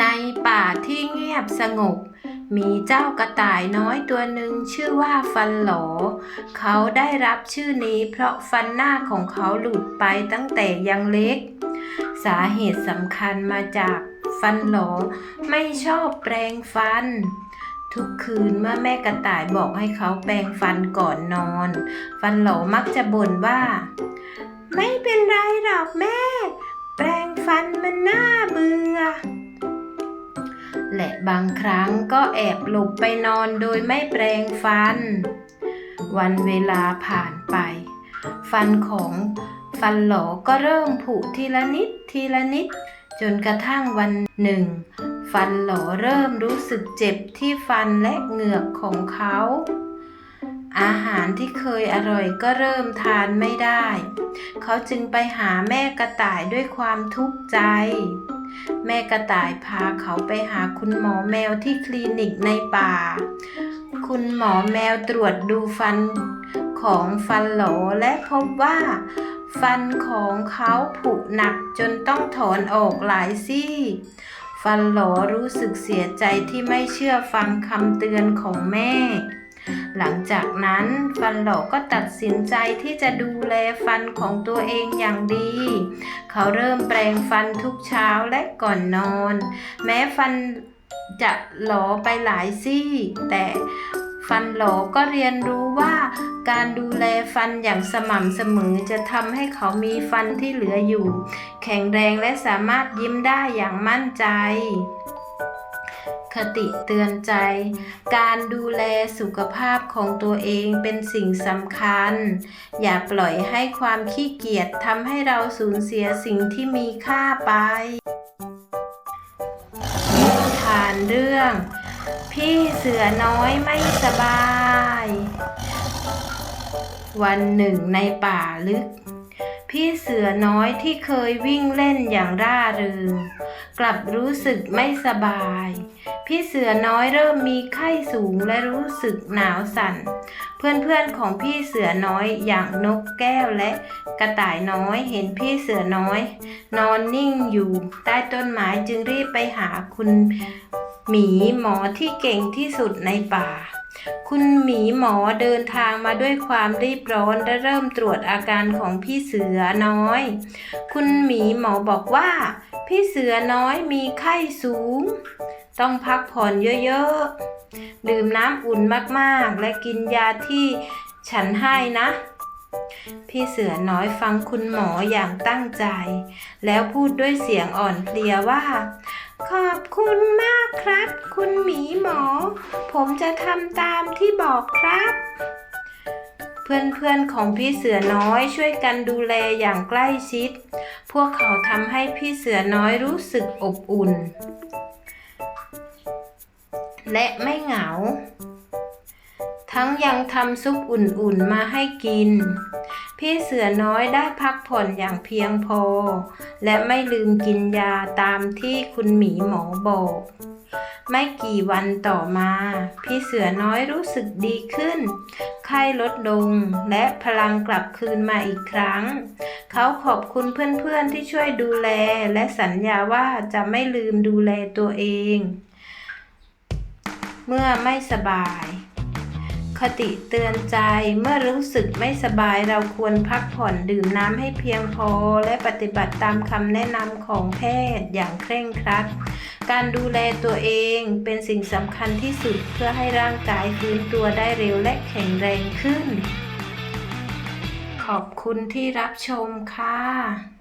ในป่าที่เงียบสงบ มีเจ้ากระต่ายน้อยตัวหนึ่งชื่อว่าฟันหลอ เขาได้รับชื่อนี้เพราะฟันหน้าของเขาหลุดไปตั้งแต่ยังเล็ก สาเหตุสำคัญมาจากฟันหลอไม่ชอบแปรงฟัน ทุกคืนเมื่อแม่กระต่ายบอกให้เขาแปรงฟันก่อนนอน ฟันหลอมักจะบ่นว่า ไม่เป็นไรหรอกแม่ แปรงฟันมันน่าเบื่อ และบางครั้งก็แอบหลบไปนอนโดยไม่แปรงฟัน วันเวลาผ่านไป ฟันของฟันหลอก็เริ่มผุทีละนิดทีละนิด จนกระทั่งวันหนึ่ง ฟันหลอเริ่มรู้สึกเจ็บที่ฟันและเหงือกของเขา อาหารที่เคยอร่อยก็เริ่มทานไม่ได้ เขาจึงไปหาแม่กระต่ายด้วยความทุกข์ใจ แม่กระต่ายพาเขาไปหาคุณหมอแมวที่คลินิกในป่า คุณหมอแมวตรวจดูฟันของฟันหลอและพบว่า ฟันของเขาผุหนักจนต้องถอนออกหลายซี่ ฟันหลอรู้สึกเสียใจที่ไม่เชื่อฟังคำเตือนของแม่ หลังจากนั้นฟันหลอก็ตัดสินใจที่จะดูแลฟันของตัวเองอย่างดี เขาเริ่มแปรงฟันทุกเช้าและก่อนนอน แม้ฟันจะหลอไปหลายซี่ แต่ฟันหลอก็เรียนรู้ว่าการดูแลฟันอย่างสม่ำเสมอจะทำให้เขามีฟันที่เหลืออยู่ แข็งแรงและสามารถยิ้มได้อย่างมั่นใจ คติเตือนใจ การดูแลสุขภาพของตัวเองเป็นสิ่งสำคัญ อย่าปล่อยให้ความขี้เกียจทำให้เราสูญเสียสิ่งที่มีค่าไปนิทานเรื่อง พี่เสือน้อยไม่สบาย วันหนึ่งในป่าลึก พี่เสือน้อยที่เคยวิ่งเล่นอย่างร่าเริงกลับรู้สึกไม่สบาย พี่เสือน้อยเริ่มมีไข้สูงและรู้สึกหนาวสั่น เพื่อนๆของพี่เสือน้อยอย่างนกแก้วและกระต่ายน้อยเห็นพี่เสือน้อย นอนนิ่งอยู่ใต้ต้นไม้จึงรีบไปหาคุณหมีหมอที่เก่งที่สุดในป่า คุณหมีหมอเดินทางมาด้วยความรีบร้อนและเริ่มตรวจอาการของพี่เสือน้อย คุณหมีหมอบอกว่า พี่เสือน้อยมีไข้สูง ต้องพักผ่อนเยอะๆ ดื่มน้ำอุ่นมากๆ และกินยาที่ฉันให้นะ พี่เสือน้อยฟังคุณหมออย่างตั้งใจ แล้วพูดด้วยเสียงอ่อนเพลียว่า ขอบคุณ ครับ คุณหมีหมอ ผมจะทำตามที่บอกครับ เพื่อนๆของพี่เสือน้อยช่วยกันดูแลอย่างใกล้ชิด พวกเขาทำให้พี่เสือน้อยรู้สึกอบอุ่น และไม่เหงา ทั้งยังทำซุปอุ่นๆมาให้กิน พี่เสือน้อยได้พักผ่อนอย่างเพียงพอ และไม่ลืมกินยาตามที่คุณหมีหมอบอก ไม่กี่วันต่อมา พี่เสือน้อยรู้สึกดีขึ้น ไข้ลดลงและพลังกลับคืนมาอีกครั้ง เขาขอบคุณเพื่อนๆที่ช่วยดูแลและสัญญาว่าจะไม่ลืมดูแลตัวเอง เมื่อไม่สบาย คติเตือนใจเมื่อรู้สึกไม่สบายเราควรพักผ่อนดื่มน้ำให้เพียงพอ และปฏิบัติตามคำแนะนำของแพทย์อย่างเคร่งครัด การดูแลตัวเองเป็นสิ่งสำคัญที่สุดเพื่อให้ร่างกายฟื้นตัวได้เร็วและแข็งแรงขึ้น ขอบคุณที่รับชมค่ะ